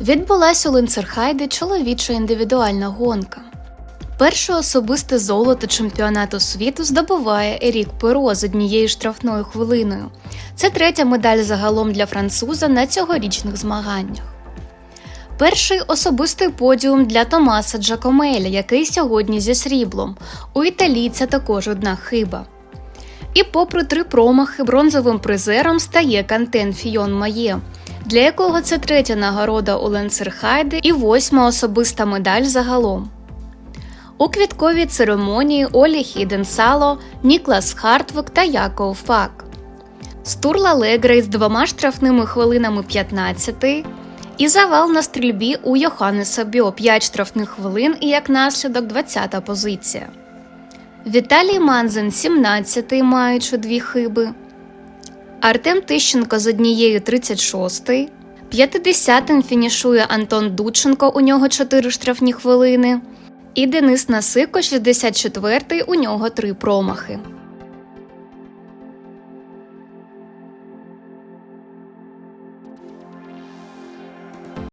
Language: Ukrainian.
Відбулася у Ленцерхайде чоловіча індивідуальна гонка. Перше особисте золото чемпіонату світу здобуває Ерік Перо з однією штрафною хвилиною. Це третя медаль загалом для француза на цьогорічних змаганнях. Перший особистий подіум для Томаса Джакомеля, який сьогодні зі сріблом. У італійця також одна хиба. І попри три промахи, бронзовим призером стає Кантен Фіон Має, для якого це третя нагорода у Ленцерхайде і восьма особиста медаль загалом. У квітковій церемонії Олі Хіденсало, Ніклас Хартвик та Яков Фак. Стурла Легрей з двома штрафними хвилинами 15 і завал на стрільбі у Йоханнеса Бьо 5 штрафних хвилин і як наслідок 20-та позиція. Віталій Манзен 17-й, маючи дві хиби. Артем Тищенко з однією 36-й. 50-м фінішує Антон Дученко, у нього 4 штрафні хвилини. І Денис Насико, 64-й, у нього 3 промахи.